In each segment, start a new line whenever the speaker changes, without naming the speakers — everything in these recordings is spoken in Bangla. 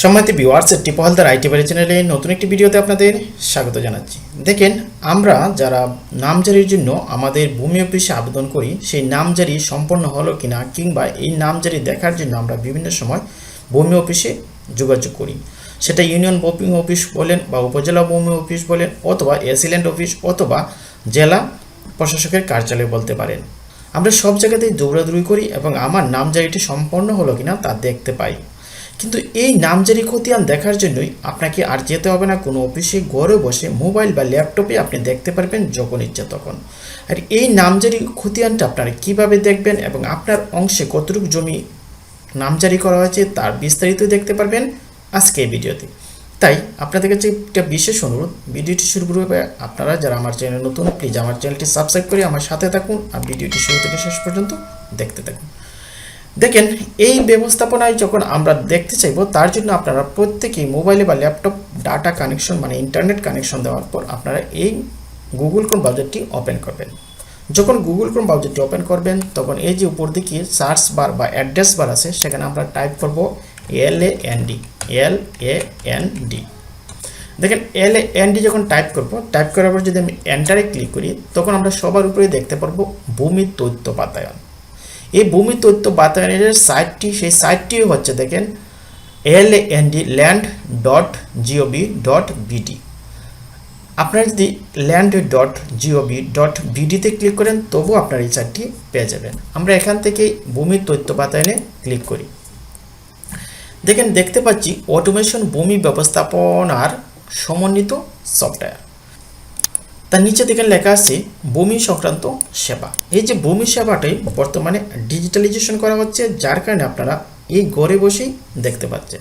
সম্মানিত ভিউয়ার্স টিপো হালদার আইটি বাড়ি চ্যানেলে নতুন একটি ভিডিওতে আপনাদের স্বাগত জানাচ্ছি। দেখেন, আমরা যারা নামজারির জন্য আমাদের ভূমি অফিসে আবেদন করি, সেই নামজারি সম্পন্ন হলো কিনা কিংবা এই নামজারি দেখার জন্য আমরা বিভিন্ন সময় ভূমি অফিসে যোগাযোগ করি। সেটা ইউনিয়ন বুকিং অফিস বলেন বা উপজেলা ভূমি অফিস বলেন অথবা এসিল্যান্ড অফিস অথবা জেলা প্রশাসকের কার্যালয় বলতে পারেন। আমরা সব জায়গাতেই দৌড়াদৌড়ি করি এবং আমার নামজারিটি সম্পন্ন হলো কিনা তা দেখতে পাই। কিন্তু এই নামজারি খতিয়ান দেখার জন্যই আপনাকে আর যেতে হবে না, কোনো অফিসে, ঘরে বসে মোবাইল বা ল্যাপটপে আপনি দেখতে পারবেন যখন ইচ্ছে তখন। আর এই নামজারি খতিয়ানটা আপনারা কীভাবে দেখবেন এবং আপনার অংশে কতটুকু জমি নামজারি করা হয়েছে তার বিস্তারিত দেখতে পারবেন আজকে এই ভিডিওতে। তাই আপনাদের কাছে একটা বিশেষ অনুরোধ, ভিডিওটি শুরু করবে আপনারা যারা আমার চ্যানেল নতুন প্লিজ আমার চ্যানেলটি সাবস্ক্রাইব করে আমার সাথে থাকুন আর ভিডিওটি শুরু থেকে শেষ পর্যন্ত দেখতে থাকুন। দেখেন, এই ব্যবস্থাপনায় যখন আমরা দেখতে চাইব, তার জন্য আপনারা প্রত্যেকেই মোবাইলে বা ল্যাপটপ ডাটা কানেকশন মানে ইন্টারনেট কানেকশন দেওয়ার পর আপনারা এই গুগল ক্রোম ব্রাউজারটি ওপেন করবেন। যখন গুগল ক্রোম ব্রাউজারটি ওপেন করবেন, তখন এই যে উপর দিকে সার্চ বার বা অ্যাড্রেস বার আছে, সেখানে আমরা টাইপ করব L A N D L A N D দেখেন এল এ এন ডি যখন টাইপ করব, টাইপ করার পর যদি আমি এন্টারে ক্লিক করি, তখন আমরা সবার উপরে দেখতে পারব ভূমি তথ্য বাতায়ন এই ভূমি তথ্য বাতায়নের সাইটটি সেই সাইটটি হচ্ছে দেখেন L N D land dot GOB dot BD আপনারা যদি ল্যান্ড ডট জিওবি ডট বিডিতে ক্লিক করেন, তবুও আপনার এই সাইটটি পেয়ে যাবেন। আমরা এখান থেকে ভূমির তথ্য বাতায়নে ক্লিক করি। দেখেন, দেখতে পাচ্ছি অটোমেশন ভূমি ব্যবস্থাপনার সমন্বিত সফটওয়্যার তার নিচে দেখেন লেখা আছে, ভূমি সংক্রান্ত সেবা। এই যে ভূমি সেবাটাই বর্তমানে ডিজিটালাইজেশন করা হচ্ছে, যার কারণে আপনারা এই ঘরে বসেই দেখতে পাচ্ছেন।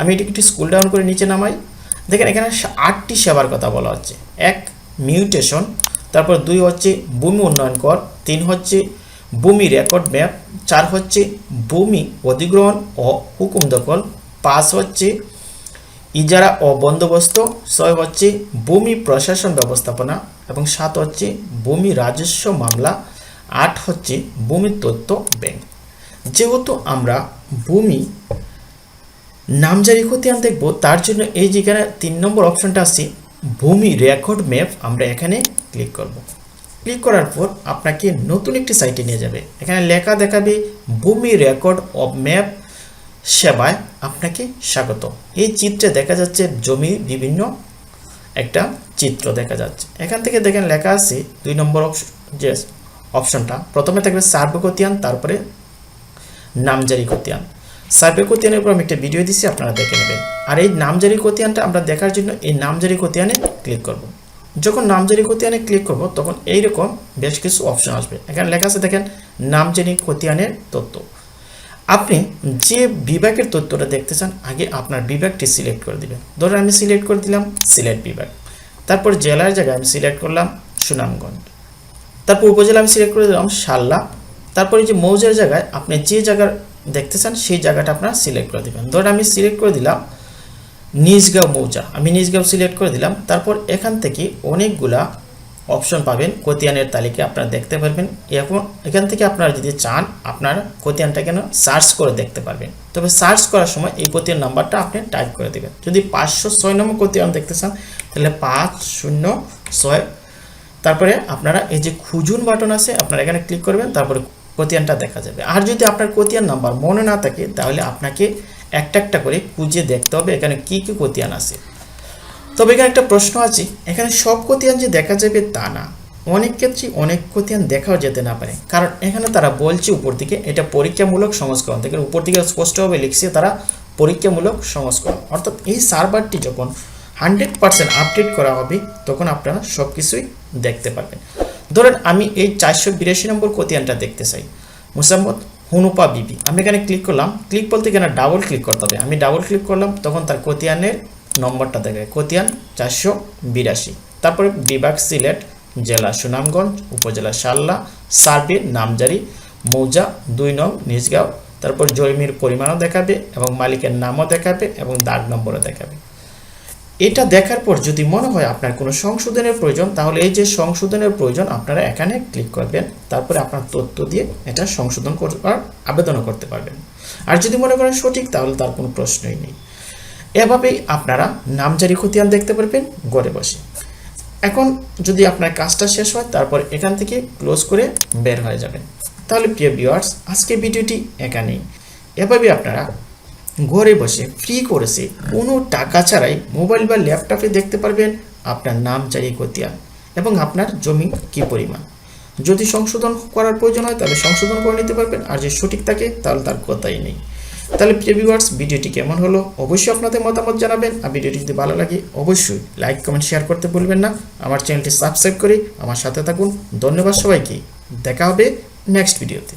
আমি এটি একটু স্কুল ডাউন করে নিচে নামাই। দেখেন এখানে আটটি সেবার কথা বলা হচ্ছে। এক মিউটেশন তারপর দুই হচ্ছে ভূমি উন্নয়ন কর, তিন হচ্ছে ভূমি রেকর্ড ম্যাপ চার হচ্ছে ভূমি অধিগ্রহণ ও হুকুম দখল, পাঁচ হচ্ছে ইজারা ও বন্দোবস্ত, ছয় হচ্ছে ভূমি প্রশাসন ব্যবস্থাপনা এবং সাত হচ্ছে ভূমি রাজস্ব মামলা, আট হচ্ছে ভূমি তথ্য ব্যাংক। যেহেতু আমরা ভূমি নামজারি খতিয়ান দেখব, তার জন্য এই যেখানে তিন নম্বর অপশনটা আছে, ভূমি রেকর্ড ম্যাপ, আমরা এখানে ক্লিক করব। ক্লিক করার পর আপনাকে নতুন একটি সাইটে নিয়ে যাবে। এখানে লেখা দেখাবে ভূমি রেকর্ড অফ ম্যাপ সেবায় আপনাকে স্বাগত। এই চিত্রে দেখা যাচ্ছে জমি বিভিন্ন একটা চিত্র দেখা যাচ্ছে। এখান থেকে দেখেন লেখা আছে দুই নম্বর অপশন যে অপশনটা। প্রথমে থাকবে সার্ভে খতিয়ান তারপরে নামজারি খতিয়ান সার্ভে খতিয়ানের উপর আমি একটা ভিডিও দিচ্ছি আপনারা দেখে নেবেন। আর এই নামজারি খতিয়ানটা আমরা দেখার জন্য এই নামজারি খতিয়ানে ক্লিক করব। যখন নামজারি খতিয়ানে ক্লিক করব, তখন এইরকম বেশ কিছু অপশন আসবে। এখানে লেখা আছে দেখেন, নামজারি খতিয়ানের তথ্য। আপনি যে বিভাগের তথ্যটা দেখতে চান, আগে আপনার বিভাগটি সিলেক্ট করে দিবেন। ধরুন আমি সিলেক্ট করে দিলাম সিলেট বিভাগ। তারপর জেলার জায়গায় আমি সিলেক্ট করলাম সুনামগঞ্জ। তারপর উপজেলা আমি সিলেক্ট করে দিলাম শাল্লা তারপরে যে মৌজার জায়গায় আপনি যে জায়গার দেখতে চান, সেই জায়গাটা আপনার সিলেক্ট করে দেবেন। ধরুন আমি সিলেক্ট করে দিলাম নিজগাঁও মৌজা। আমি নিজগাঁও সিলেক্ট করে দিলাম। তারপর এখান থেকে অনেকগুলা অপশন পাবেন, কোতিয়ানের তালিকা আপনারা দেখতে পারবেন এখন এখান থেকে আপনারা যদি চান, আপনার কোতিয়ানটা কেন সার্চ করে দেখতে পারবেন। তবে সার্চ করার সময় এই কোতিয়ান নাম্বারটা আপনি টাইপ করে দেবেন। যদি পাঁচশো ছয় নম্বর কোতিয়ান দেখতে চান, তাহলে পাঁচ শূন্য ছয়। তারপরে আপনারা এই যে খুঁজুন বাটন আছে, আপনারা এখানে ক্লিক করবেন, তারপরে কোতিয়ানটা দেখা যাবে। আর যদি আপনার কোতিয়ান নাম্বার মনে না থাকে, তাহলে আপনাকে একটা একটা করে খুঁজে দেখতে হবে, এখানে কি কি কোতিয়ান আছে। তবে এখানে একটা প্রশ্ন আছে। এখানে সব কোতিয়ান যে দেখা যাবে তা না। অনেক ক্ষেত্রে অনেক কোতিয়ান দেখাও যেতে না পারে। কারণ এখানে তারা বলছে উপর দিকে, এটা পরীক্ষামূলক সংস্করণ। থেকে উপর দিকে স্পষ্টভাবে লিখছে তারা পরীক্ষামূলক সংস্করণ। অর্থাৎ এই সার্ভারটি যখন হান্ড্রেড পার্সেন্ট আপডেট করা হবে, তখন আপনারা সব কিছুই দেখতে পারবেন। ধরেন, আমি এই চারশো বিরাশি নম্বর কোতিয়ানটা দেখতে চাই। মুসাম্মদ হুনুপা বিবি। আমি এখানে ক্লিক করলাম। ক্লিক বলতে এখানে ডাবল ক্লিক করতে হবে। আমি ডাবল ক্লিক করলাম, তখন তার কোতিয়ানের নম্বরটা দেখায় কোতিয়ান চারশো বিরাশি। তারপরে বিভাগ সিলেট, জেলা সুনামগঞ্জ, উপজেলা শাল্লা সার্ভে নামজারি, মৌজা, দুই নং নিজগাঁও তারপর জমির পরিমাণও দেখাবে এবং মালিকের নামও দেখাবে এবং দাগ নম্বরও দেখাবে। এটা দেখার পর যদি মনে হয় আপনার কোনো সংশোধনের প্রয়োজন, তাহলে এই যে সংশোধনের প্রয়োজন, আপনারা এখানে ক্লিক করবেন, তারপরে আপনার তথ্য দিয়ে এটা সংশোধন করার আবেদনও করতে পারবেন। আর যদি মনে করেন সঠিক, তাহলে তার কোনো প্রশ্নই নেই। এভাবেই আপনারা নামজারি খতিয়ান দেখতে পারবেন, ঘরে বসে। এখন যদি আপনার কাজটা শেষ হয়, তারপর এখান থেকে ক্লোজ করে বের হয়ে যাবেন। তাহলে প্রিয় ভিউয়ার্স আজকে ভিডিওটি এখানেই। এভাবে আপনারা ঘরে বসে ফ্রি করেছে কোনো টাকা ছাড়াই মোবাইল বা ল্যাপটপে দেখতে পারবেন আপনার নাম জারি খতিয়ান এবং আপনার জমি কি পরিমাণ। যদি সংশোধন করার প্রয়োজন হয়, তাহলে সংশোধন করে নিতে পারবেন, আর যে সঠিক থাকে, তাহলে তার কথাই নেই। তাহলে প্রিয় ভিউয়ার্স ভিডিওটি কেমন হলো? অবশ্যই আপনাদের মতামত জানাবেন। আর ভিডিওটি যদি ভালো লাগে, অবশ্যই লাইক কমেন্ট শেয়ার করতে ভুলবেন না। আমার চ্যানেলটি সাবস্ক্রাইব করে আমার সাথে থাকুন। ধন্যবাদ সবাইকে। দেখা হবে নেক্সট ভিডিওতে